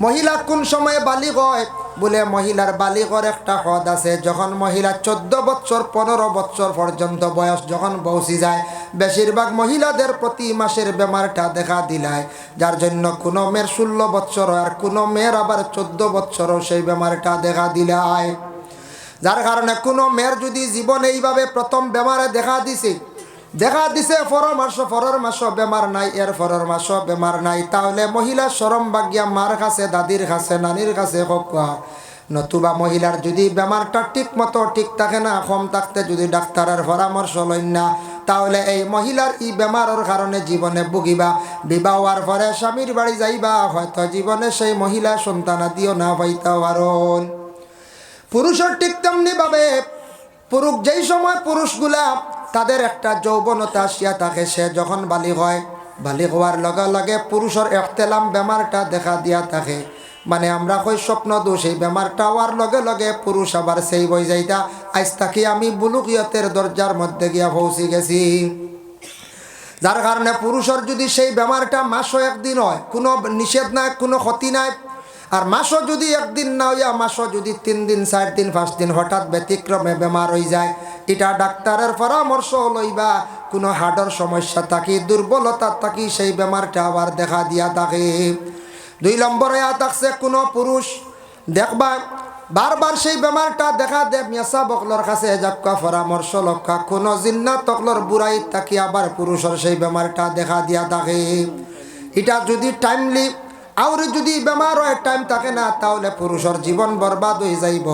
মহিলা কোন সময়ে বালিক হয় বলে মহিলার বালিকর একটা হদ আছে। যখন মহিলা চোদ্দ বছর পনেরো বছর পর্যন্ত বয়স যখন পৌঁছে যায়, বেশিরভাগ মহিলাদের প্রতি মাসের বেমারটা দেখা দিলায়। যার জন্য কোনো মেয়ের ষোলো বছর আর কোনো মেয়ের আবার চোদ্দ বছরও সেই বেমারটা দেখা দিলায়। যার কারণে কোনো মেয়ের যদি জীবন এইভাবে প্রথম বেমারে দেখা দিছে দেখা দিছে ফরর মাস ফরর মাস বেমার নাই এর ফরর মাস বেমার নাই। তাহলে মহিলা সরম বাগিয়া মার কাছে দাদির কাছে নানির কাছে হকা নতুবা মহিলার যদি বেমারটা ঠিক মতো ঠিক থাকে না কম থাকতে যদি ডাক্তারের পরামর্শ লইন না, তাহলে এই মহিলার ই বেমারের কারণে জীবনে ভুগিবা। বিবাহ হওয়ার পরে স্বামীর বাড়ি যাইবা, হয়তো জীবনে সেই মহিলা সন্তান দিও না পাইতে পারন পুরুষের ঠিক তেমনি ভাবে পুরুষ যেই সময় পুরুষগুলা তাদের একটা যৌবনতা আসিয়া থাকে। সে যখন বালি হয়, বালি হওয়ার লগে লগে পুরুষের একতেলাম বেমারটা দেখা দিয়া থাকে। মানে আমরা কই স্বপ্ন দোষ, এই বেমারটা হওয়ার লগে লগে পুরুষ আবার সেই বই যাইতা, আজ তাকে আমি বুলুকিয়তের দরজার মধ্যে গিয়া পৌঁছে গেছি। যার কারণে পুরুষের যদি সেই বেমারটা মাসও একদিন হয়, কোনো নিষেধ নাই, কোনো ক্ষতি নাই আর মাসও যদি একদিন না হইয়া, মাসও যদি তিন দিন, চার দিন, পাঁচ দিন হঠাৎ ব্যতিক্রমে বেমার হয়ে যায়, এটা ডাক্তারের পরামর্শ লইবা, কোনো হার্টের সমস্যা থাকি, দুর্বলতা থাকি, সেই বেমারটা আবার দেখা দিয়া থাকে। দুই নম্বরে থাকছে কোনো পুরুষ দেখবা, বারবার সেই বেমারটা দেখা দে মেসা বকলর কাছে যাক্কা পরামর্শ লক্ষা কোনো জিন্না তকলর বুড়াই থাকি, আবার পুরুষের সেই বেমারটা দেখা দিয়া থাকে। এটা যদি টাইমলি আর যদি বেমার হয় টাইম থাকে না, তাহলে পুরুষের জীবন বরবাদ হয়ে যাইব।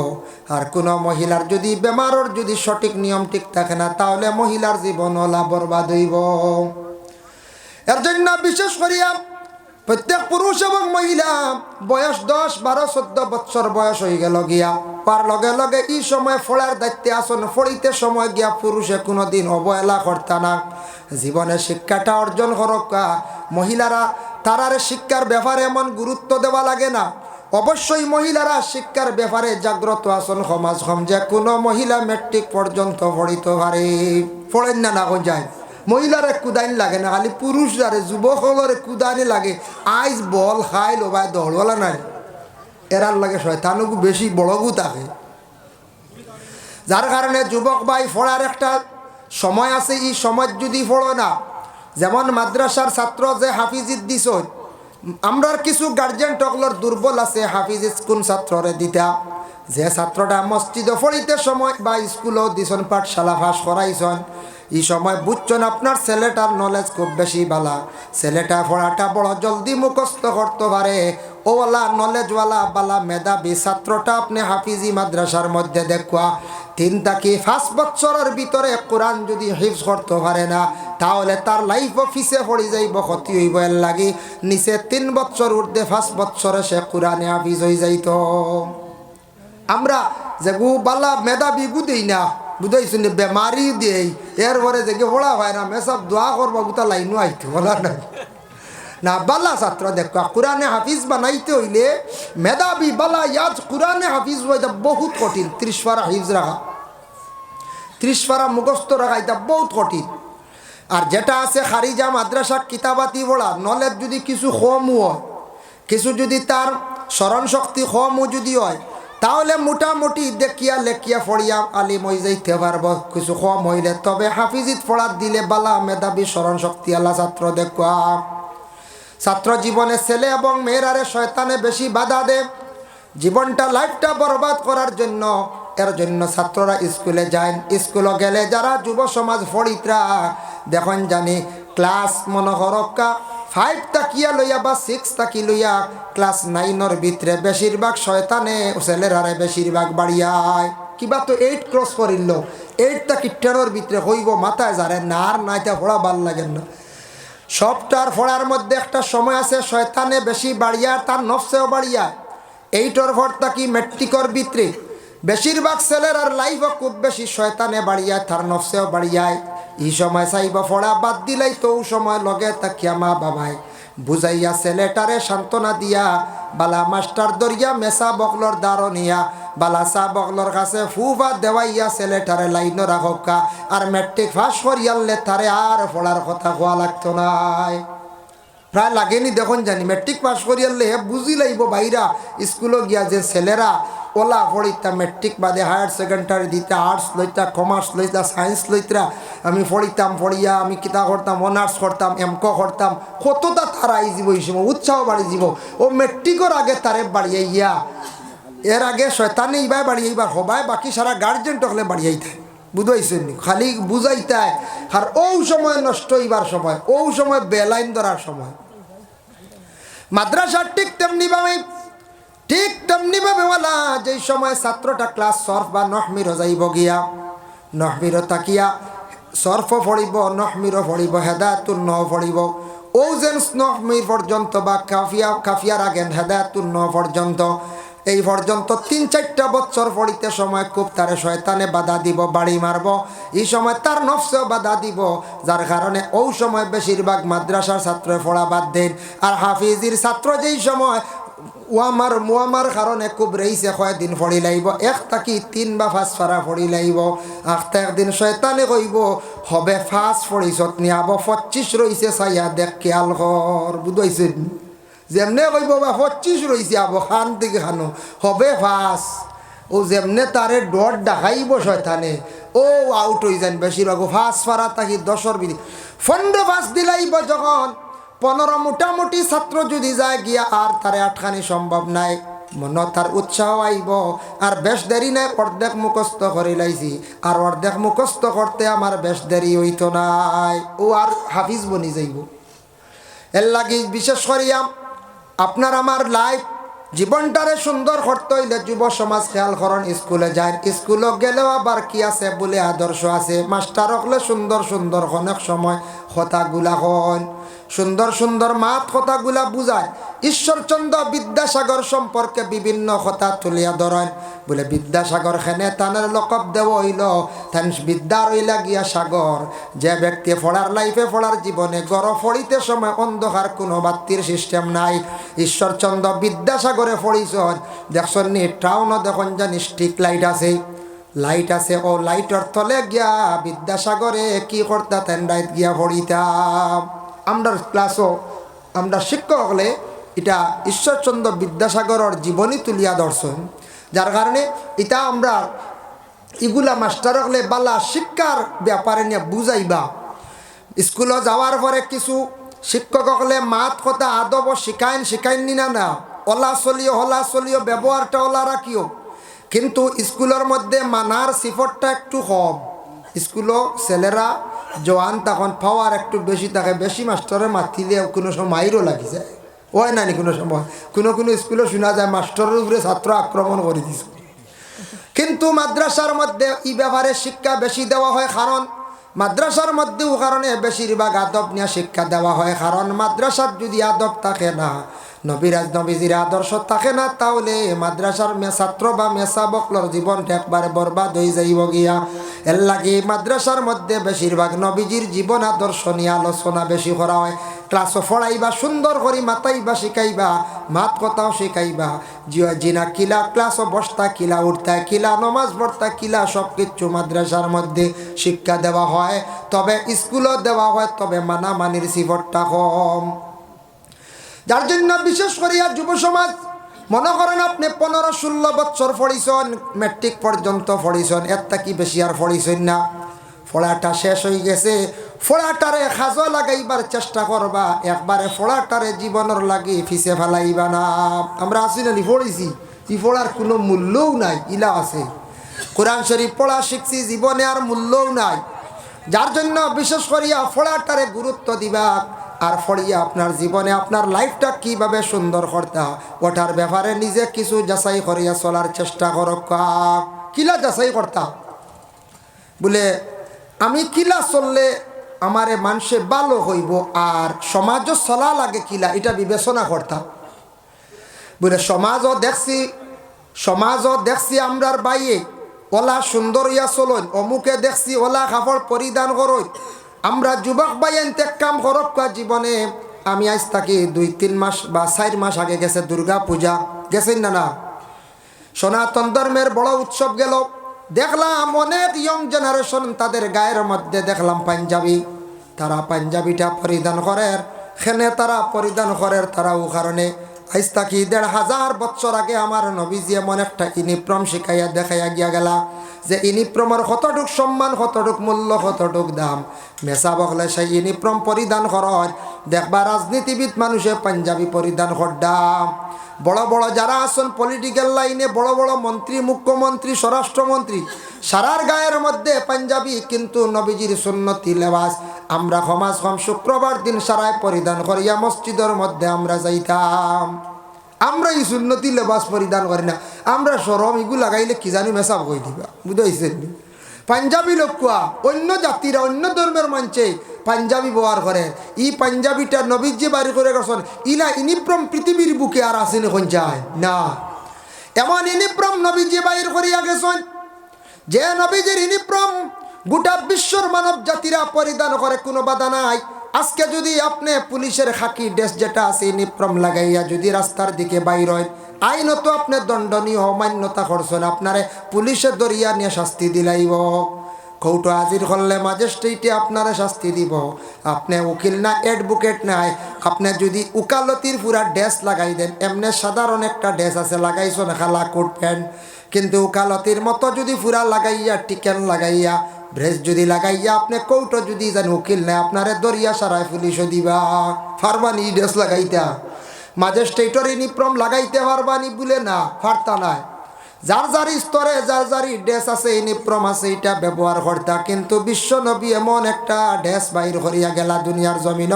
আর কোনো মহিলার যদি বেমারর যদি সঠিক নিয়ম ঠিক থাকে না, তাহলে মহিলার জীবন ওলা বরবাদ হইব। এর জন্য বিশেষ করিয়া প্রত্যেক পুরুষ এবং মহিলা, বয়স দশ, বারো, চোদ্দ বছর বয়স হয়ে গেল গিয়া। পার লগে লগে এই সময় ফলার দায়িত্বে আসন ফড়িতে সময় গিয়া পুরুষে কোনোদিন অবহেলা করতা না। জীবনে শিক্ষাটা অর্জন করকা মহিলারা, তারার শিক্ষার ব্যাপারে এমন গুরুত্ব দেওয়া লাগে না। অবশ্যই মহিলারা শিক্ষার ব্যাপারে জাগ্রত আসন সমাজ হম যে কোনো মহিলা মেট্রিক পর্যন্ত পড়িতে পারে। পড়েন না না যায় মহিলারে কুদাইন লাগে না, খালি পুরুষ যারে যুবকলরে কুদানি লাগে। আইস বল খাই লোবাই দৌড়ওয়ালা নাই। এরার লাগে শয়তানুকু বেশি বড়গু থাকে যার কারণে যুবক ভাই পড়ার একটা সময় আছে এই সময় যদি পড়ো না, যেমন মাদ্রাসার ছাত্র যে হাফিজিত দিছ আমরার কিছু গার্জেন টকলর দুর্বল আছে হাফিজ কোন ছাত্ররে দিতা? যে ছাত্রটা মসজিদে পড়িতে সময় বা স্কুলও দিছন, পাঠশালা ফাঁস করাইছন এই সময় বুঝছেন আপনার ছেলেটার নলেজ খুব বেশি বালা। ছেলেটা পড়াটা বড় জলদি মুখস্থ করতে পারে। ওওয়ালা নলেজওয়ালা বালা মেধাবী ছাত্রটা আপনি হাফিজি মাদ্রাসার মধ্যে দেখুয়া। তিন তাকি পাঁচ বছরের ভিতরে কোরআন যদি হিফজ করতে পারে না, তাহলে তার লাইফ অফিসে পড়ে যাইব, ক্ষতি হইব এর লাগি। নিচে তিন বছর উর্ধে পাঁচ বছরে সে কোরআনে হাফিজ হয়ে যাইত। আমরা যে গু বালা মেধাবী গুদেই না বুঝাইছো নি বেমারি দেই এরপরে যে পড়া হয় না মেসব দোয়া করব গুতা লাইনও আইতো, বলা নাই। না, বালা ছাত্র দেখো কোরআনে হাফিজ বানাইতে হইলে মেধাবী বালা ইয়াজ কোরআনে হাফিজ হইতা বহুত কঠিন। ত্রিশ পারা হিফজ রাখা ত্রিশ পারা মুখস্থ রাখা এটা বহুত কঠিন। আর যেটা আছে খারিজা মাদ্রাসা কিতাবাতি পড়া নলেজ যদি কিছু কমও হয়, কিছু যদি তার স্মরণ শক্তি কমও যদি হয় তাহলে মোটামুটি দেখিয়া লেখিয়া ফড়িয়া আলিম হয়ে যাইতে পারব, কিছু কম হইলে। তবে হাফিজিত পড়ার দিলে বালা, মেধাবী স্মরণ শক্তি আল্লাহ ছাত্র দেখুয়া। ছাত্র জীবনে ছেলে এবং মেয়েরারে শয়তানে বেশি বাধা দে। জীবনটা লাইফটা বরবাদ করার জন্য এর জন্য ছাত্ররা স্কুলে যায়। স্কুলে গেলে যারা যুব সমাজ ফড়িতরা দেখুন জানি, ক্লাস মনোহরকা ফাইভ তাকিয়া লইয়া বা সিক্স তাকি লইয়া, ক্লাস নাইনের ভিতরে বেশিরভাগ শয়তানে ছেলেরারে বেশিরভাগ বাড়িয়ায়। কিবা তো এইট ক্রস করিল। এইট তাকি টেনের ভিতরে হইব, মাথায় যারে না, আর নাইটা পড়া ভালো লাগেন না। সবটার ফোড়ার মধ্যে একটা সময় আছে, শয়তানে বেশি বাড়িয়ার তার নফসেও বাড়িয়া। এইটর ভর তাকি মেট্রিকর ভিতরে? বেশিরভাগ ছেলের আর লাইফও খুব বেশি শয়তানে বাড়িয়ায়, তার নফসেও বাড়িয়ায়। এই সময় চাইব ফোড়া বাদ দিলাই তো সময় লগে তাকিয়া মা বাবাই বুঝাইয়া ছেলেটারে সান্ত্বনা দিয়া, বালা মাস্টার দরিয়া মেসা বকলর দারো নিয়া, বালা চা বকলর কাছে ফুফা দেওয়াইয়া ছেলেটারে লাইন রাখকা আর মেট্রিক ফাঁস করিয়ালে তারে আর পড়ার কথা কোয়া লাগতো নাই। প্রায় লাগেনি দেখুন জানি। মেট্রিক পাস করিয়ালে হে বুঝি লাইব বাইরা। স্কুলে গিয়া যে ছেলেরা ওলা পড়িতা মেট্রিক বাদে হায়ার সেকেন্ডারি দিতা আর্টস লইতা কমার্স লইতা সায়েন্স লইতা, আমি পড়িতাম, পড়িয়া আমি কিতা করতাম অনার্স করতাম এমক করতাম, কতটা তারা যাব এই উৎসাহ বাড়ি যাব ও মেট্রিকর আগে তারে বাড়িয়ে ইয়া এর আগে শয়তানে এইবার বাড়িয়ে এইবার হবাই বাকি সারা গার্জেন টকলে বাড়িয়েই থাকে বুঝাইছেন? খালি বুঝাইতায়। আর ও সময় নষ্ট হইবার সময় ও সময় বেলাইন ধরার সময়। মাদ্রাসার ঠিক তেমনি ভাবে, ঠিক তেমনি ভাবে ওলা যেই সময় ছাত্রটা ক্লাস সর্ফ বা নহমিরও যাইব গিয়া নহমিরও তাকিয়া সর্ফ পড়িব নহমিরও পড়িব, হেদায়তুন ন পড়িব। ও যেন নহমির পর্যন্ত বা কাফিয়া, কাফিয়ার আগেন হেদায়তুন ন পর্যন্ত। এই পর্যন্ত তিন চারটা বছর পড়িতে সময় খুব তারে শয়তানে বাধা দিব, বাড়ি মারব। এই সময় তার নফসেও বাধা দিব, যার কারণে ও সময় বেশিরভাগ মাদ্রাসার ছাত্র পড়া বাদ দেন। আর হাফিজির ছাত্র যেই সময় ওয়ামার মুয়ামার কারণে খুব রইছে, কয়দিন ফড়ি লাইব এক তাকি তিন বা ফাঁস ফারা ফড়ি লাইব। আখতা একদিন শয়তানে কইব, হবে ফাঁস ফড়িছত নিয়াব পঁচিশ রইছে চাইয়া দেখ, খেয়াল কর। বুঝাইছেন? যেমনে কইব বা পঁচিশ রইছে আব খান থেকে খানো, হবে ফাঁস। ও যেমনে তারে ডর দেখাইব শয়তানে, ও আউট হয়ে যান বেশিরভাগ ফাঁস ফারা তাকি দশর বিধি ফন্ড ফাঁস দিলাইব যখন, পনেরো মোটামুটি ছাত্র যদি যায় গিয়া, আর তারে আটখানি সম্ভব নাই। মন তার উৎসাহ আইব, আর বেশ দেরি নাই, অর্ধেক মুখস্থ করে লাইছি। আর অর্ধেক মুখস্থ করতে আমার বেশ দেরি হইত নাই। ও আর হাফিজ বনি যাইব। এর লাগি বিশেষ করিয়া আপনার আমার লাইফ জীবনটারে সুন্দর করতে হইলে যুব সমাজ খেয়াল করেন, স্কুলে যায় স্কুলে গেলেও আবার কি আছে বলে আদর্শ আছে? মাস্টার হলে সুন্দর সুন্দর অনেক সময় কথাগুলা হন সুন্দর সুন্দর মাত কথাগুলা বুঝায় ঈশ্বরচন্দ্র বিদ্যাসাগর সম্পর্কে বিভিন্ন কথা তুলিয়া ধরেন। বলে, বিদ্যাসাগর খেনে তানের লকব দেব হইল। তান বিদ্যা রইলা গিয়া সাগর। যে ব্যক্তি ফড়ার লাইফে ফড়ার জীবনে গড় ফড়িতে সময় অন্ধকার কোনো বাত্তির সিস্টেম নাই। ঈশ্বরচন্দ্র বিদ্যাসাগরে ফড়িছন। দেখছন নি টাউনও দেখুন জানি স্ট্রিক লাইট আছে। লাইট আছে, ও লাইটর তলে গিয়া বিদ্যাসাগরে কি করতা, তেন রাইত গিয়া ফড়িতাম আমরা ক্লাসও, আমরা শিক্ষক হলে এটা ঈশ্বরচন্দ্র বিদ্যাসাগরের জীবনী তুলিয়া দর্শন যার কারণে এটা আমরা ইগুলা মাস্টার হলে বালা শিক্ষার ব্যাপারে নিয়ে বুঝাইবা। স্কুলে যাওয়ার পরে কিছু শিক্ষক হলে মাত কথা আদব শিখাইন শিখাইন না না ওলা চলিও হলা চলিও ব্যবহারটা ওলা রাখিও। কিন্তু স্কুলের মধ্যে মানার সিফরটা একটু কম। স্কুলও ছেলেরা জোয়ান তখন পাওয়ার একটু বেশি থাকে বেশি মাস্টারে মাতিলে কোনো সময় মাইরও লাগি যায় ওই নানি কোনো সময়? কোনো কোনো স্কুলে শোনা যায়, মাস্টারের উপরে ছাত্র আক্রমণ করে দিছে। কিন্তু মাদ্রাসার মধ্যে এই ব্যাপারে শিক্ষা বেশি দেওয়া হয় কারণ, মাদ্রাসার মধ্যেও কারণে বেশিরভাগ আদব নিয়ে শিক্ষা দেওয়া হয়। কারণ মাদ্রাসার যদি আদব থাকে না নবীরাজ নবীজির আদর্শ থাকে না, তাহলে মাদ্রাসার ছাত্র বা মেসা বকলর জীবনটা একবারে বরবাদ হয়ে যাইব গিয়া। এর লাগে মাদ্রাসার মধ্যে বেশিরভাগ নবীজির জীবন আদর্শ নিয়ে আলোচনা বেশি করা হয়। ক্লাসও পড়াইবা, সুন্দর করে মাতাইবা, শিখাইবা, মাত কথাও শিখাইবা। জিয়া জিনা কিলা, ক্লাসও বসতা কিলা, উঠতা কিলা, নমাজ পড়তা কিলা, সব কিছু মাদ্রাসার মধ্যে শিক্ষা দেওয়া হয়। তবে স্কুলও দেওয়া হয়, তবে মানামানির সিফরটা কম। যার জন্য বিশেষ করিয়া যুব সমাজ মনে করেন আপনি পনেরো ষোলো বছর পড়িছেন মেট্রিক পর্যন্ত পড়িছেন এরটা কি বেশি আর পড়িছেন না। ফোড়াটা শেষ হয়ে গেছে। ফোড়াটারে খাজো লাগাইবার চেষ্টা করবা, একবারে ফোড়াটারে জীবনের লাগি ফিসে ফেলাইবা না। আমরা আসি না পড়েছি ই ফোড়ার কোনো মূল্যও নাই, ইলা আছে। কোরআন শরীফ পড়া শিখছি, জীবনে আর মূল্যও নাই। যার জন্য বিশেষ করিয়া ফোড়াটারে গুরুত্ব দিবা। আর ফড়িয়া আপনার জীবনে আপনার লাইফটা কীভাবে সুন্দর করতা ওটার ব্যাপারে নিজে কিছু যাচাই করিয়া চলার চেষ্টা করক কিলা যাচাই করতা? বলে, আমি কিলা চললে আমারে মানুষে ভালো হইব আর সমাজও চলা লাগে কিলা, এটা বিবেচনা করতাম বলে, সমাজও দেখছি সমাজও দেখছি আমরার বাইয়ে। ওলা সুন্দর ইয়া চলন, অমুকে দেখছি ওলা কাপড় পরিধান করই আমরা যুবক বাইন তে কাম করব কা জীবনে। আমি আজ থাকি দুই, তিন মাস বা চার মাস আগে গেছে দুর্গা পূজা। গেছেন না না? সনাতন ধর্মের বড় উৎসব গেল। দেখলাম অনেক ইয়ং জেনারেশন তাদের গায়ের মধ্যে দেখলাম পাঞ্জাবি। তারা পাঞ্জাবিটা পরিধান করে সেনে তারা পরিধান করে তারা ও কারণে। আইস থাকি দেড় হাজার বছর আগে আমার নবীজি এমন একটা ইউনিফর্ম শিখাইয়া দেখাইয়া গিয়া গেলা। যে ইউনিফর্মের কতটুক সম্মান, কতটুক মূল্য, কতটুক দাম। মেসা বকলে সেই ইউনিফর্ম পরিধান করেন। দেখবা রাজনীতিবিদ মানুষে পাঞ্জাবি পরিধান করদাম বড় বড় যারা আছেন পলিটিক্যাল লাইনে বড় বড় মন্ত্রী, মুখ্যমন্ত্রী, স্বরাষ্ট্রমন্ত্রী, সারার গায়ের মধ্যে পাঞ্জাবি কিন্তু নবীজির সুন্নতি লেবাস। আমরা সমাজ কম শুক্রবার দিন সারায় পরিধান করিয়া মসজিদের মধ্যে আমরা যাইতাম। আমরা এই সুন্নতি লেবাস পরিধান করি না। আমরা সরম ইগু লাগাইলে কি জানি মেসাব কই দিবা? বুঝাইছেন পাঞ্জাবি লোক অন্য জাতিরা, অন্য ধর্মের মানছে পাঞ্জাবি ব্যবহার করে। ই পাঞ্জাবিটা নবীর যে বাড়ি করে গেছেন, ইলা ইনিপ্রম পৃথিবীর বুকে আর আসেনি কোন যায়? না। এমন ইনিপ্রম নবী যে বাইর করিয়া গেছেন, যে নবীজির ইনিপ্রম গোটা বিশ্বর মানব জাতিরা পরিধান করে, কোনো বাধা নাই। আজকে যদি আপনি পুলিশের খাকি ড্রেস যেটা আছে ইউনিফর্ম লাগাইয়া যদি রাস্তার দিকে বাইর হয়, আইনত আপনি দণ্ডনীয়, অমান্যতা করছেন, আপনারে পুলিশে দরিয়া নিয়ে শাস্তি দিলাইব। কৌটো হাজির করলে ম্যাজিস্ট্রেটে আপনারা শাস্তি দিব। আপনি উকিল না অ্যাডভোকেট নাই। আপনি যদি উকালতির পুরা ড্রেস লাগাই দেন, এমনি সাধারণ একটা ড্রেস আছে লাগাইছেন খালা, কোট, প্যান্ট। কিন্তু উকালতির মতো যদি পুরা লাগাইয়া, টিকেন লাগাইয়া ড্রেস যদি লাগাইয়া আপনি কৌটো যদি যেন উকিল নেয়, আপনারে দরিয়া সারায় পুলিশও দিবা। ফারবানি ড্রেস লাগাইতা। ম্যাজিস্ট্রেটর ইউনিফর্ম লাগাইতে পারবানি বলে না, ফারতা নাই। যার যার স্তরে, যার যার ড্রেস আছে ইউনিফর্ম আছে, এটা ব্যবহার করতা। কিন্তু বিশ্ব নবী এমন একটা ড্রেস বাইর করিয়া গেলা দুনিয়ার জমিন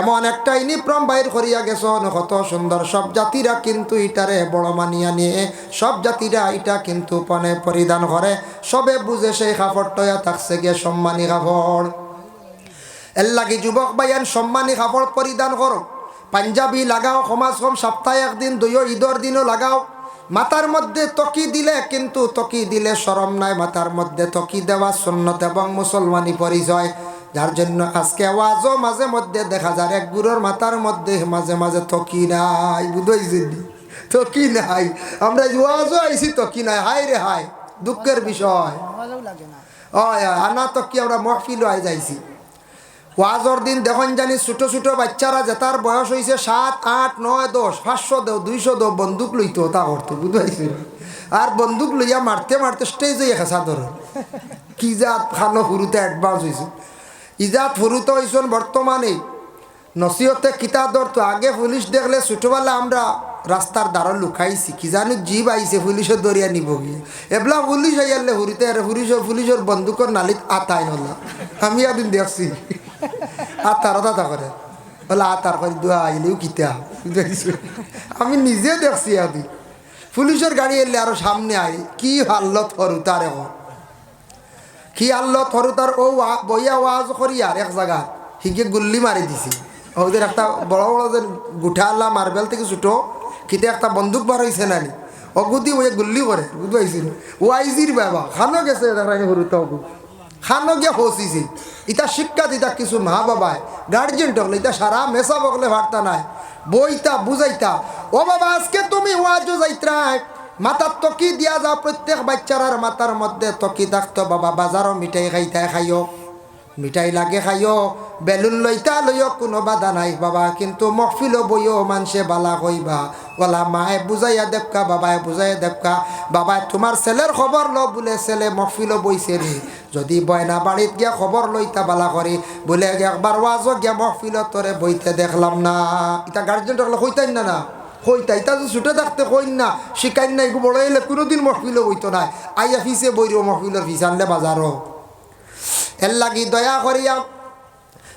এমন একটা ইউনিফর্ম বাইর করিয়া গেছন, কত সুন্দর। সব জাতিরা কিন্তু ইটারে বড় মানিয়া নিয়ে, সব জাতিরা এটা কিন্তু পনে পরিধান করে। সবে বুঝে সেই কাপড়টয়া থাকছে গিয়ে সম্মানী কাপড়। এর লাগি যুবক বাইয়ান সম্মানী কাপড় পরিধান করো। পাঞ্জাবি লাগাও, সমাজ কম সপ্তাহে একদিন দুইও ঈদর দিনও লাগাও। মাথার মধ্যে তকি দিলে কিন্তু তকি দিলে সরম নাই মাথার মধ্যে তকি দেওয়া সুন্নত এবং মুসলমানি পরিচয়। যার জন্য আজকে ওয়াজও মাঝে মধ্যে দেখা যায় এক গুরুর মাথার মধ্যে মাঝে মাঝে তকি নাই বুঝাইছেন তকি নাই। আমরা ওয়াজও আইছি তকি নাই। হাই রে হাই দুঃখের বিষয়। আনা তকি আমরা মহফিল আই যাইছি ওয়াজর দিন দেখুন জানি ছোট ছোট বাচ্চারা যেতার বয়স হয়েছে সাত, আট, নয়, দশ, পাঁচশো দেও, দুইশো দেও, বন্দুক লইতো তা করতো, বুঝাইছে? আর বন্দুক লইয়া মারতে মারতে স্টেজে খেসা ধরে কি জাত খানো ফুরুতে অ্যাডভান্স হয়েছে ইজাত ফুরুতে হয়েছেন বর্তমানে। নসিহতে কিতা ধরতো আগে পুলিশ দেখলে ছোটবেলা আমরা রাস্তার দ্বারা লুকাইছি। কি জানি জীব আইছে পুলিশের দরিয়া নিব গিয়ে। এবলা পুলিশ আইয়ালে হুরিতে পুলিশের পুলিশের বন্দুকের নালিত আতাই নলা আমি একদিন দেখছি। আতার দাদা করে বলে আতার করে দোয়া আইলেও কিতা আমি নিজে দেখছি আদি পুলিশের গাড়ি এলে আরও সামনে আই কি হাল্লত করু তার কি। আল্লাহ থরু তার ও বইয়া ওয়াজ করি আর এক জায়গা হিগে গুল্লি মারি দিছি। ওদের একটা বড় বড় যে গুঠা আল্লাহ মার্বেল থেকে ছুটো কিতে একটা বন্দুক বার হয়েছে নানি। অগুদি ওই গুল্লি করে বুঝতে পাইছিল ও আইজির বাবা খানো গেছে অগু খানো গিয়া হসিছে ইটা শিক্ষা দিতা কিছু মা বাবায়। গার্জেন টকলে ইটা সারা মেসা বকলে ভারতা নাই। বইতা বুঝাইতা ও বাবা, আজকে তুমি ওয়াজও যাইত্রায় মাথার তকি দিয়া যা প্রত্যেক বাচ্চারার মাথার মধ্যে তকি থাকতো বাবা বাজারও মিঠাই খাইতে খাইও। মিঠাই লাগে খাইও, বেলুন লইতা লইও, কোনো বাধা নাই বাবা। কিন্তু মহফিলও বইও মানুষে বালা কইবা। ওলা মায়ে বুঝাইয়া দেবকা, বাবায় বুঝাইয়া দেবকা। বাবাই তোমার ছেলের খবর ল বলে ছেলে মহফিলও বইছে নি যদি বয়না বাড়িত গিয়া খবর লইতা বালা করি বলে একবার ওয়াজও গিয়া মহফিলত তোরে বইতে দেখলাম না। এটা গার্জেন হলে কইতাই না না? কইতা, ইতা যে ছুটে থাকতে কইন না, শিকাইন না এগুলো বড় এলে কোনোদিন মহফিলও বইতো না আইয়া ফিসে বইর মহফিলের ফিস আনলে বাজারও এর লাগি দয়া করিয়া,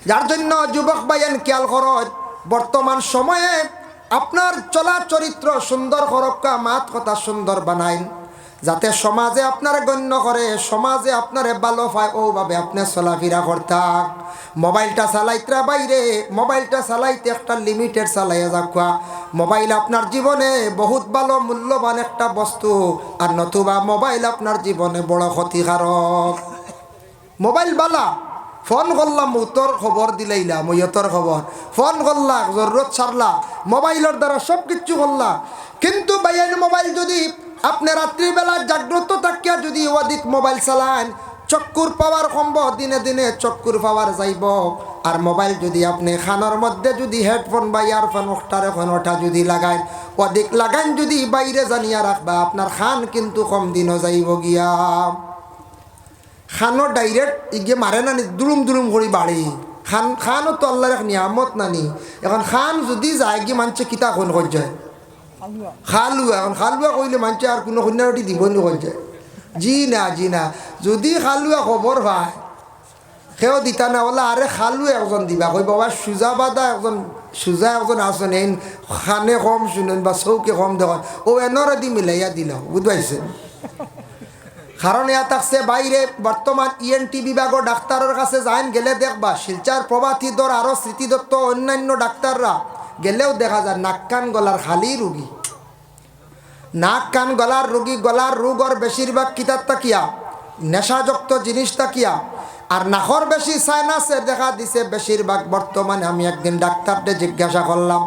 যার জন্য যুবক বাইয়ান খেয়াল করত, বর্তমান সময়ে আপনার চলা চরিত্র সুন্দর করক্কা মাত কথা সুন্দর বানাইন। যাতে সমাজে আপনার গণ্য করে, সমাজে আপনারে ভালো পায়, ওভাবে আপনি চলাফেরা করতাক মোবাইলটা চালাইতে বাইরে, মোবাইলটা চালাইতে একটা লিমিটেড চালাইয়া যাকুয়া মোবাইল আপনার জীবনে বহুত ভালো মূল্যবান একটা বস্তু, আর নতুবা মোবাইল আপনার জীবনে বড় ক্ষতিকারক। মোবাইল বালা, ফোন করলাম তোর খবর দিলাইলা, মই তোর খবর ফোন করলা জরুরত সারলা মোবাইলের দ্বারা সব কিছু করলা কিন্তু বাইন মোবাইল যদি আপনি রাত্রিবেলা জাগ্রত থাকিয়া যদি অধিক মোবাইল চালান চক্কুর পাওয়ার সম্ভব দিনে দিনে চক্কুর পাওয়ার যাইব। আর মোবাইল যদি আপনি খানোর মধ্যে যদি হেডফোন বা ইয়ারফোন ওটার এখন ওটা যদি লাগান অধিক লাগান যদি বাইরে জানিয়া রাখবা আপনার খান কিন্তু কম দিনও যাইব গিয়া। খানো ডাইরেক্ট ইগে মারে নানি দুলুম দুলুম করে বাড়ি খান খানও তো আল্লাহর এক নিয়ামত নানি। এখন খান যদি যায় গিয়ে মানছে কিতা কোন যায়। খালুয়া এখন খালুয়া কইলে মানছে আর কোনো কন্যাটি দিব নি যায়। জি না জি না। যদি খালুয়া খবর পায় সেও দিতা না বলে আরে খালু একজন দিবা। কই বাবা সুজা বাদা একজন সুজা একজন আসেন এই খানে কম শুনেন বা চৌকে কম দেখুন। ও এনরে দি মিলাইয়া দিল বুঝবাইছেন কারণ ইয়া থাকছে বাইরে। বর্তমান ইএনটি বিভাগও ডাক্তারের কাছে যাইন, গেলে দেখবা। শিলচার প্রভাতী দর আরও স্মৃতিদত্ত অন্যান্য ডাক্তাররা গেলেও দেখা যায় নাক কান গলার খালি রুগী। নাক কান গলার রুগী গলার রোগর বেশিরভাগ কিতাব তাকিয়া, নেশাযুক্ত জিনিস তাকিয়া। আর নাকর বেশি সাইনাসের দেখা দিছে বেশিরভাগ। বর্তমানে আমি একদিন ডাক্তারকে জিজ্ঞাসা করলাম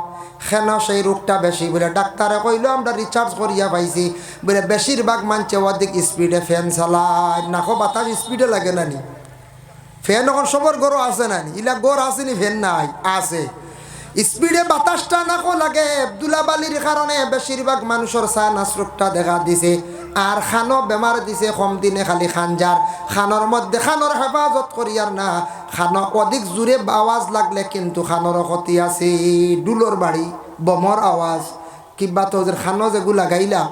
কেন সেই রোগটা বেশি বলে ডাক্তারে কইল, আমরা রিচার্জ করিয়া পাইছি। বলে, বেশিরভাগ মানছে অধিক স্পিডে ফ্যান চালায়। নাকো বাতাস স্পিডে লাগে নানি ফ্যান এখন সবর গরু আছে নানি ইলা গড় আসেনি ফ্যান নাই, আছে। স্পিডে বাতাসটা নাকো লাগে দুলাবালির কারণে বেশিরভাগ মানুষের সায়নাস রোগটা দেখা দিছে। আর খানো বেমার দিছে কম দিনে খালি খানজার খানোর মধ্যে খানোর হেফাজত করিয়ার না। খানো অধিক জোরে আওয়াজ লাগলে কিন্তু খানোর ক্ষতি আছে। ডুলোর বাড়ি বমর আওয়াজ কিংবা তো খানো যেগু লাগাইলা।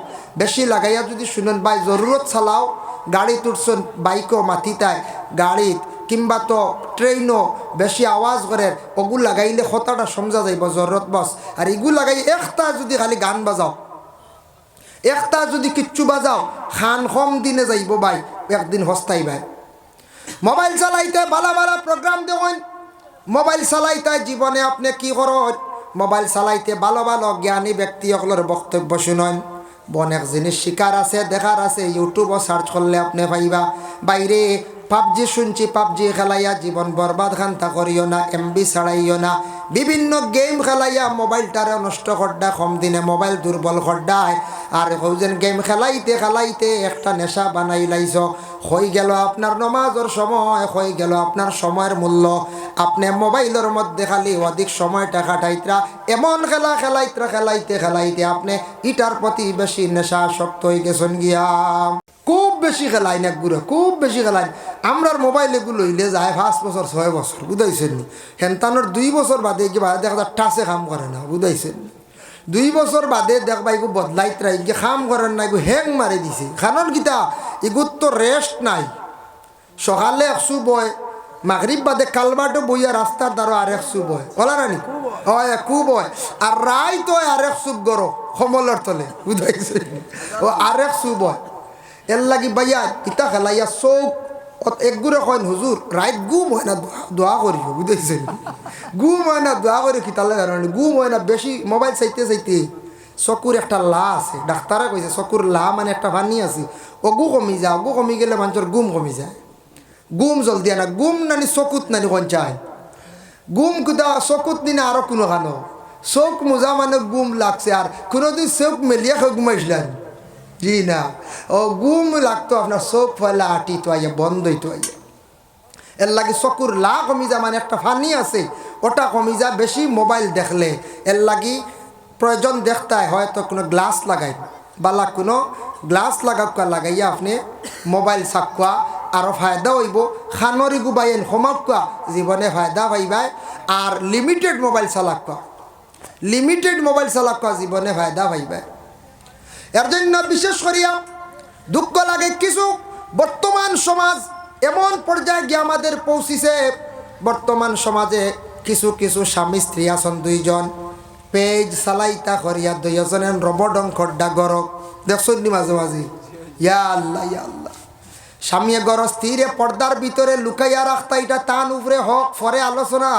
বেশি লাগাইয়া যদি শুনেন ভাই জরুরত চালাও। গাড়ি তুলছেন বাইকও মাথিতায় গাড়িত কিংবা তো ট্রেনও বেশি আওয়াজ করে ওগু লাগাইলে কথাটা সমঝা যাইব জরুরত বস আর ইগু লাগাই একটা যদি খালি গান বাজাও। একটা যদি কিচ্ছু বাজাও, খান কম দিনে যাইব ভাই, একদিন হস্তাই ভাই। মোবাইল চালাইতে ভালো ভালো প্রোগ্রাম দেখুন। মোবাইল চালাইতে জীবনে আপনি কি করেন মোবাইল চালাইতে ভালো ভালো জ্ঞানী ব্যক্তিসকলের বক্তব্য শুনেন। অনেক জিনিস শিকার আছে দেখার আছে ইউটিউবও সার্চ করলে আপনি পাইবা। বাইরে পাবজি শুনছি, পাবজি খেলাইয়া জীবন বরবাদ খান্তা করিও না এমবি ছাড়াইও না। বিভিন্ন গেম খেলাইয়া মোবাইলটারে নষ্ট করডা কম দিনে মোবাইল দুর্বল করডায় আর হৌজেন গেম খেলাইতে খেলাইতে একটা নেশা বানাই লাইছ। হয়ে গেল আপনার নমাজের সময়, হয়ে গেল আপনার সময়ের মূল্য। আপনি মোবাইলের মধ্যে খালি অধিক সময়টা কাটাইতরা, এমন খেলা খেলাইতরা, খেলাইতে খেলাইতে আপনি ইটার প্রতি বেশি নেশা শক্ত হয়ে গেছেন গিয়া। খুব বেশি খেলাই না গুলো খুব বেশি খেলাই আমরার মোবাইল এগুলো হইলে যায় পাঁচ বছর, ছয় বছর, বুঝাইছেন হেনতানোর দুই বছর বাদে কি বাদে দেখা যায় টাচে কাম করে না, বুঝাইছেন দুই বছর বাদে দেখবা এগু বদলাইতরা ইগে খাম করেন না এগু হ্যাং মারি দিছে। কারণ কিতা এগুর তো রেস্ট নাই। সকালে একশো বয় মাগরিব বাদে কালবাটো বইয়া রাস্তার দ্বারা আর একশো বয় কলা রানি হয়, একু বয় আর রায় তো আর এক সুপ গরো সমলের তলে। বুঝাইছে ও আর এক সু বয় এর লাগি বাইয়া, ইতা খেলাইয়া চৌক একগুরে কইন, হুজুর, রাইত গুম হয় না, দোয়া করিব বুঝাইছে গুম হয় না, দোয়া করি কিতালে জানি গুম হয় না, বেশি মোবাইল চাইতে চাইতে চকুর একটা লা আছে। ডাক্তারে কইছে, চকুর লা মানে একটা পানি আছে। অগু কমি যায় অগু কমি গেলে মানুষের গুম কমি যায়। গুম জলদি আনা, গুম নানি চকুত নানি কঞ্চায় গুম কুদা, চকুত নিনা আরও কোনো খানো। চোখ মোজা মানে গুম লাগছে, আর কোনোদিন চোখ মেলিয়া খেয়ে ঘুমাইছিলেন জি না ও গুম লাগতো আপনার চোখ ফেলা আটি তো আইয়া বন্ধই তো এর লাগে চকুর লা কমি যা মানে একটা ফানি আছে, ওটা কমি যা বেশি মোবাইল দেখলে, এর লাগি প্রয়োজন দেখতায়, হয়তো কোনো গ্লাস লাগাই, বালা কোনো গ্লাস লাগাকা লাগাইয়া আপনি মোবাইল চাকুয়া আরও ফায়দা হইব, খানরি গুবাইন সমাপকা জীবনে ফায়দা পাইবাই, আর লিমিটেড মোবাইল চালাকা লিমিটেড মোবাইল চালাকা জীবনে ফায়দা পাইবাই। এর জন্য বিশেষ করিয়া দুঃখ লাগে কিছু। বর্তমান সমাজ এমন পর্যায়ে গিয়ে আমাদের পৌঁছিছে। বর্তমান সমাজে কিছু কিছু স্বামী, স্ত্রী আছেন দুইজন। পেজ সালাইতা করিয়া দুইজনের রবডং খড্ডা গরক দেখছেন নি মাঝে মাঝে? ইয়া আল্লাহ ইয়া আল্লাহ। স্বামী গর স্ত্রীরে পর্দার ভিতরে লুকাইয়া রাখতা, এটা তান উপরে হক, ফরে আলোচনা।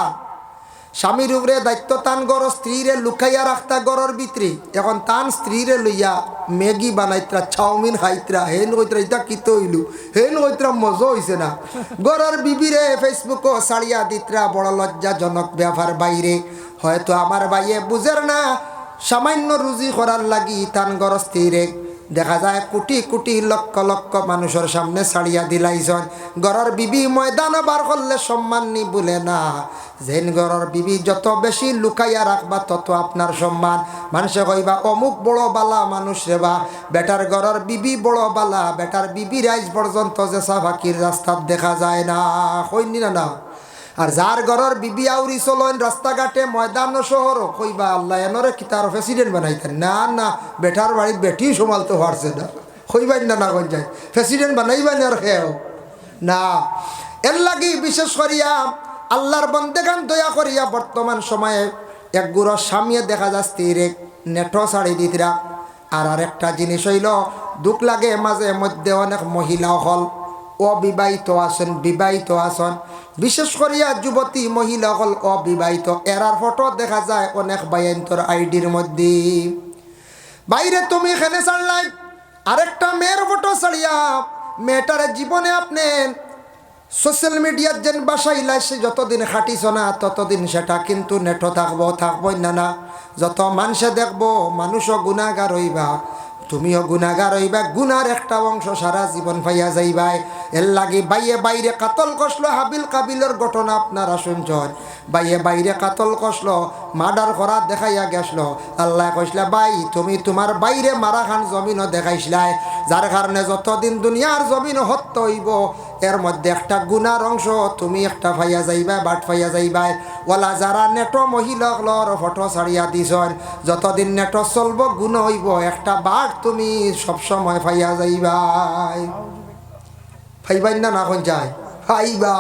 স্বামীর উপরে দায়িত্ব তান গর স্ত্রীরে লুকাইয়া রাখতা গরর ভিতরে এখন তান স্ত্রীরে লইয়া ম্যাগি বানাইত্রা চাউমিন খাইত্রা হেন কইত্রা ইটা কিতো হইলু হেন কইত্রা মজা হইছে না। গরর বিবিরে ফেসবুকও সারিয়া দিত্রা বড় লজ্জাজনক ব্যাপার বাইরে হয়তো আমার বাইয়ে বুঝের না, সামান্য রুজি করার লাগি তান গর স্ত্রীরে দেখা যায় কোটি কোটি লক্ষ লক্ষ মানুষের সামনে ছাড়িয়া দিলাইছন। গড়র বিবি ময়দান বার করলে সম্মান নি বলে না। যেন গড়র বিবি যত বেশি লুকাইয়া রাখবা, তত আপনার সম্মান। মানুষে কইবা, অমুক বড় বালা মানুষ রেবা বেটার গড়র বিবি বড় বালা, বেটার বিবি রাইজ পর্যন্ত যে সাফাকির রাস্তাত দেখা যায় না। কইনি না না। আর যার ঘরের বিবি আউরি চলেন রাস্তাঘাটে ময়দান শহর কইবা আল্লাহ এনরে কি তার প্রেসিডেন্ট বানাইতেন না না বেটার বাড়ির বেটি সমালতে পারছে না কইবাই না না কোন যায়। প্রেসিডেন্ট বানাইবেন আর খেয়েও না। এর লাগি বিশেষ করিয়া আল্লাহর বন্দেগান দয়া করিয়া বর্তমান সময়ে এক গুড়ো সামিয়ে দেখা যাচ্ছে রে নেটো শাড়ি দিতরা আর আরেকটা জিনিস হইল, দুঃখ লাগে মাঝে মধ্যে অনেক মহিলা হল। অবিবাহিত আছেন, বিবাহিত আছেন। বিশেষ করিয়া যুবতী মহিলা হল অবিবাহিত। এরার ফটো দেখা যায় অনেক বায়ান্তর আইডির মধ্যে। বাইরে তুমি এখানে ছাড়লাই আরেকটা মেয়ের ফটো ছাড়িয়া মেয়েটার জীবনে আপনি সোশ্যাল মিডিয়ার যেন বাসাইলাই সে যতদিন খাটিছ না, ততদিন সেটা কিন্তু নেটো থাকব, থাকবই না না। যত মানুষে দেখব, মানুষও গুণাগার হইবা। তুমিও গুণাগার হইবা গুনার একটা অংশ সারা জীবন পাইয়া যাইবাই। এর লাগি বাইয়ে বাইরে কাতল কষলো হাবিল কাবিলের ঘটনা আপনারা শুনছেন। বাইয়ে বাইরে কাতল কষলো, মার্ডার করা দেখাইয়া গেছিল আল্লাহ কইসলা বাই তুমি তোমার বাইরে মারা খান জমিনও দেখাইছিলাই যার কারণে যতদিন দুনিয়ার জমিন হত্য হইব এর মধ্যে একটা গুনার অংশ, তুমি একটা ফাইয়া যাইবা, বাট ফাইয়া যাইবাই। ওলা যারা নেটো মহিলাগুলোর ফটো ছাড়িয়া দিছন, যতদিন নেটো চলব গুণ হইব, একটা বাট তুমি সবসময় ফাইয়া যাইবাই। ফাইবাই না না যায়? ফাইবা।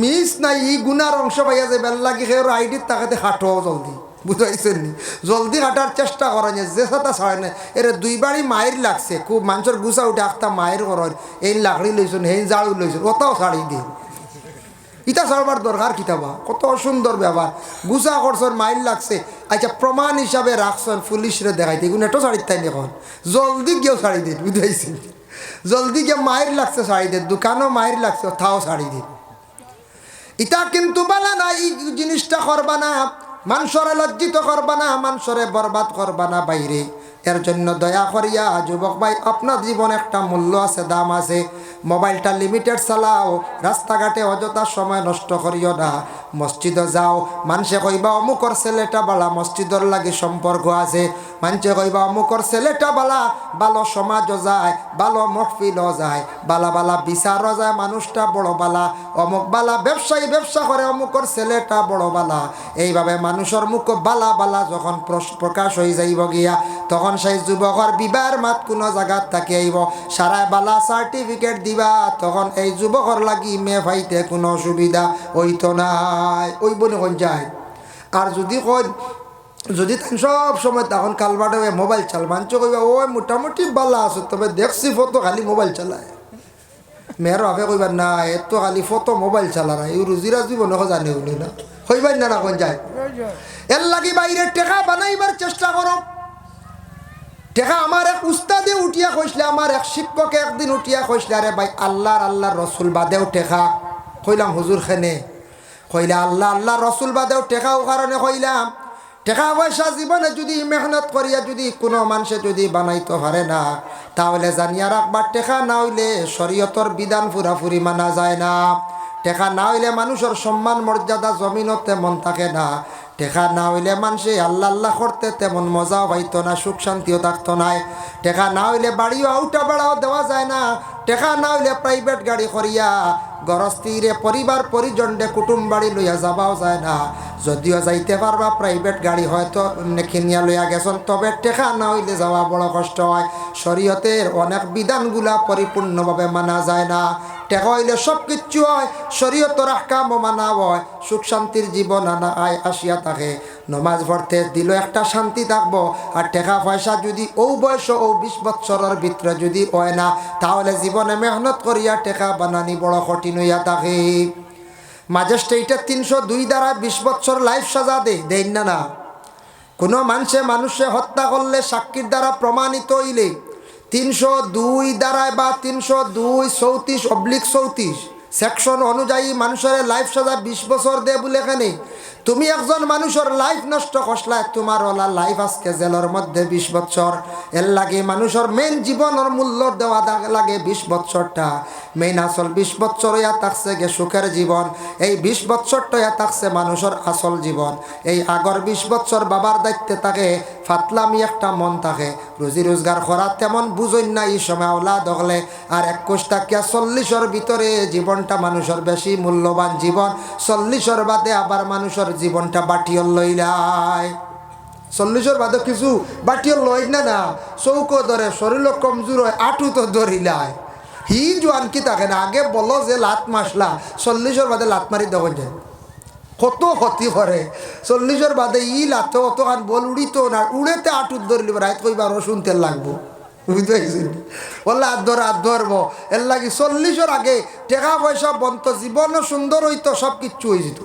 মিস নাই, ই গুনার অংশ পাইয়া যাবে লাগি সে আইডির তাকাতে হাঁটো জলদি। বুঝাইছেন নি? জলদি হাঁটার চেষ্টা করেন যে সাথে ছাড়ে না, এরে দুইবারই মায়ের লাগছে। খুব মানুষের গুছা উঠে আখতা মায়ের করেন এই লাকড়ি লইছেন, এই জাড়ু লইছেন ওটাও ছাড়ি দিন। ইটা ছাড়বার দরকার কিতাবা কত সুন্দর ব্যবহার। গুছা করছেন মাইল লাগছে। আচ্ছা প্রমাণ হিসাবে রাখছেন পুলিশরে দেখাইতে। এগুলো এটো ছাড়ি তাই এখন জলদি গিয়েও ছাড়ি দিন, বুঝাইছেন জলদি গিয়ে মায়ের লাগছে শাড়ি দিন, দোকানও মায়ের লাগছে তাও শাড়ি দিন। ইটা কিন্তু বলা না, এই জিনিসটা করবা না। মানুষরে লজ্জিত করবা না মানুষরে বরবাদ করবা না বাইরে। এর জন্য দয়া করিয়া যুবক ভাই, আপনার জীবন একটা মূল্য আছে, দাম আছে। মোবাইলটা লিমিটেড চালাও, রাস্তাঘাটে অযথা সময় নষ্ট করিও না। মসজিদে যাও মানুষে কইবা, অমুকর ছেলেটা বালা, মসজিদর লাগে সম্পর্ক আছে। মানুষে কইবা, অমুকর ছেলেটা বালা ভালো সমাজও যায় ভালো মহফিলও যায়। বালা বালা বিচারও যায়, মানুষটা বড় বালা। অমুক বালা ব্যবসায়ী ব্যবসা করে, অমুকর ছেলেটা বড় বালা। এইভাবে মানুষের মুখ বালা বালা যখন প্রকাশ হয়ে যাইব গিয়া, তখন সেই যুবকর বিবাহের মাত কোনো জায়গাত থাকি আইব সারায় বালা সার্টিফিকেট দিবা তখন এই যুবকর লাগি মে ভাইতে কোনো অসুবিধা হইতো নাই। ওই বনে কোন যায়। আর যদি কই যদি সব সময় তখন কালবাটে মোবাইল চাল মানছ কইবা ওই মোটামুটি বালা আছে তবে দেখছি ফটো খালি মোবাইল চালায় মেয়ের বাপে কইবার না এত খালি ফটো মোবাইল চালা না এই রুজিরা জীবন জানে বলে না। হইবার না না কোন যায় এর লাগি বাইরে টেকা বানাইবার চেষ্টা করো টেকা আমার এক উস্তাদে উঠিয়া কইসলে, আমার এক শিক্ষকে একদিন উঠিয়া কইসলে, আরে ভাই, আল্লাহর আল্লাহর রসুল বাদেও টেকা। কইলাম, হুজুর খেনে। কইলে, আল্লাহ আল্লাহ রসুল বাদেও টেকাও কারণে কইলাম। টেকা পয়সা জীবনে যদি মেহনত করিয়া যদি কোনো মানুষে যদি বানাইতে পারে না, তাহলে জানিয়া রাখবার, টেকা না হইলে শরীয়তর বিধান ফুরাফুরি মানা যায় না। টেকা না হইলে মানুষের সম্মান, মর্যাদা জমিনত তেমন থাকে না। টেকা না হইলে মানুষে আল্লাহ আল্লাহ করতে তেমন মজাও পাইতো না, সুখ শান্তিও থাকতো নাই টেকা না হইলে বাড়িও আউটা বেড়াও দেওয়া যায় না। টেকা না হইলে প্রাইভেট গাড়ি করিয়া গরস্তিরে পরিবার পরিজনডে কুটুম বাড়ি লইয়া যাবাও যায় না। যদিও যাইতে পারবা প্রাইভেট গাড়ি হয়তো নেখিনিয়া লইয়া গেছন, তবে টেকা না হইলে যাওয়া বড় কষ্ট হয়। শরীয়তের অনেক বিধানগুলা পরিপূর্ণভাবে মানা যায় না। টেকা হইলে সব কিচ্ছু হয়, শরীয়তর আহকামও মানা হয়। সুখ শান্তির জীবন আনা আয় আসিয়া থাকে। নমাজ পড়তে দিল একটা শান্তি থাকব, আর টাকা পয়সা যদি ও বয়স ও বিশ বৎসরের ভিতরে যদি হয় না, তাহলে জীবনে মেহনত করিয়া টেকা বানানি বড় কঠিন। হইয়া থাকে মাঝে স্টেটে তিনশো দুই দ্বারা বিশ বছর লাইফ সাজা দেয় দেন না না। কোনো মানুষে মানুষে হত্যা করলে সাক্ষীর দ্বারা প্রমাণিত হইলে তিনশো দুই দ্বারায় বা তিনশো দুই চৌত্রিশ অব্লিক চৌত্রিশ সেকশন অনুযায়ী মানুষের লাইফ সাজা বিশ বছর দে বলে এখানে তুমি একজন মানুষের লাইফ নষ্ট করসলাই তোমার ওলা লাইফ আজকে জেলের মধ্যে বিশ বছর। এর লাগে মানুষের মেন জীবনের মূল্য দেওয়া লাগে বিশ বছরটা। মেইন আসল বিশ বছর ইয়া থাকছে গে সুখের জীবন। এই বিশ বছরটা ইয়া থাকছে মানুষের আসল জীবন। এই আগর বিশ বছর বাবার দায়িত্বে থাকে, ফাতলামি একটা মন থাকে। রুজি রোজগার করা তেমন বুঝই না এই সময় ওলা দখলে আর একুশ টাকিয়া চল্লিশের ভিতরে জীবনটা মানুষের বেশি মূল্যবান জীবন। চল্লিশের বাদে আবার মানুষের জীবনটা বাটিয়ল লইলায় চল্লিশের বাদে কিছু বাটিয়ল লই না না, চৌকো ধরে শরীর কমজোর হয় আটু তো ধরিলায় হি জোয়ান কি থাকে না, আগে বলো যে লাত মাসলা চল্লিশের বাদে লাত মারি দেওয়া যায় কত ক্ষতি করে চল্লিশের বাদে ই অত খান বল উড়িত না উড়েতে আটুত ধরলি রাত কইবার শুনতে লাগবো। বললে হাত ধর হাত ধরবো এর লাগি চল্লিশের আগে, টাকা পয়সা বন্ত জীবনও সুন্দর হইতো সব কিচ্ছু হয়ে যেত।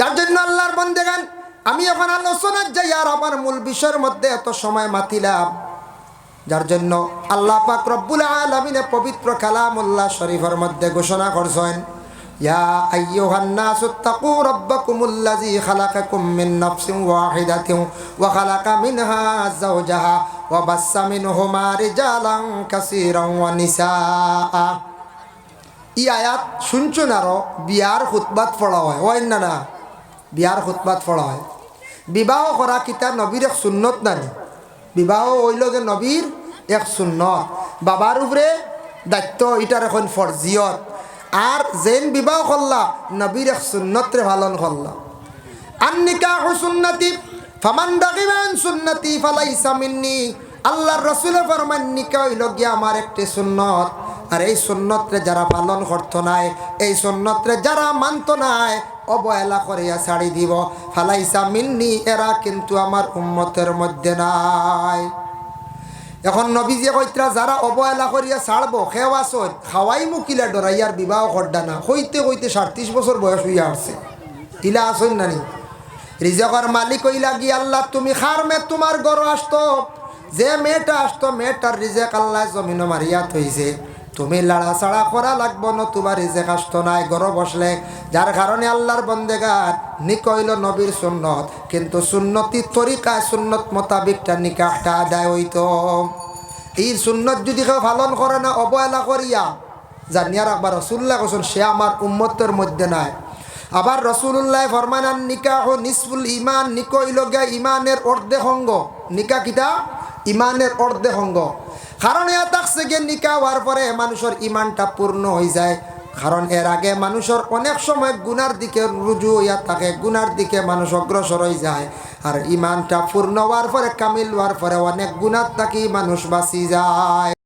যার জন্য আল্লাহর বন্দে গান, আমি এখন আলোচনার যাই, আর আমার মূল বিষয়ের মধ্যে এত সময় মাতিলাম। যার জন্য আল্লাহ পাক রব্বুল আলমিনে পবিত্র কালামুল্লাহ শরীফের মধ্যে ঘোষণা করছেন ওয়া মিনহা ওয়া ই আয়াত বিয়ার খুতবাত পড়া হয় হয় না না? বিয়ার খুতবাত পড়া হয়। বিবাহ করা কিতা নবীর এক সুন্নত নানি বিবাহ হইল যে নবীর এক সুন্নত। বাবার উপরে দায়িত্ব এটার এখন ফরজিয়ত আর যেন বিবাহ করলা নবীর এক সুন্নতরে পালন করলা আন্নিকাহ সুন্নতি, ফামান দাগিবান সুন্নতি ফালাইসা মিন্নি। আল্লাহর রসুলের ফরমান নিকা হইল গিয়া আমার একটি সুন্নত। আর এই সুন্নতরে যারা পালন করতো নাই, এই সুন্নতরে যারা মানতো নাই অবহেলা করিয়া ছাড়ি দিব। ফালাইসা মিন্নি, এরা কিন্তু আমার উম্মতের মধ্যে নাই। এখন নবীজি কইত্রা যারা অবহেলা করিয়া ছাড়বো খেওয়া সই খাওয়াই মুকিলা ডরাইয়ার বিবাহ করডা না। হইতে হইতে সাতত্রিশ বছর বয়স হইয়া আসছে ইলা আসইন নানি। রিজকর মালিক হইলা গি, আল্লাহ, তুমি খার মে তোমার গড় আসতো। যে মেয়েটা আসতো মেয়েটার রিজেক আল্লাহ জমিন মারিয়া থইছে তুমি লাড়া ছাড়া করা লাগবো না, তোমার রিজেক আসতো নাই গড় বসলে। যার কারণে আল্লাহর বন্দেগার নিকইল নবীর সুন্নত, কিন্তু সুন্নতি তরিকায় সুন্নত মোতাবিকটা নিকাহটা আদায় হইতো। এই সুন্নত যদি কেউ পালন করে না, অবহেলা করিয়া, জানিয়া রাখবা রসুল্লাহ কোসন সে আমার উম্মতের মধ্যে নাই। আবার রসুল্লাহ ফরমানান নিকাহ নিসফুল ইমান নিকইল গিয়া ইমানের অর্ধেক অঙ্গ। নিকা কিতা? ইমানের অর্ধে অঙ্গ কারণ এ থাকছে গিয়ে নিকা হওয়ার পরে মানুষের ইমানটা পূর্ণ হয়ে যায়। কারণ এর আগে মানুষের অনেক সময় গুনার দিকে রুজু হইয়া থাকে, গুনার দিকে মানুষ অগ্রসর হয়ে যায়। আর ইমানটা পূর্ণ হওয়ার পরে, কামিল হওয়ার পরে অনেক গুণার থাকি মানুষ বাঁচি যায়।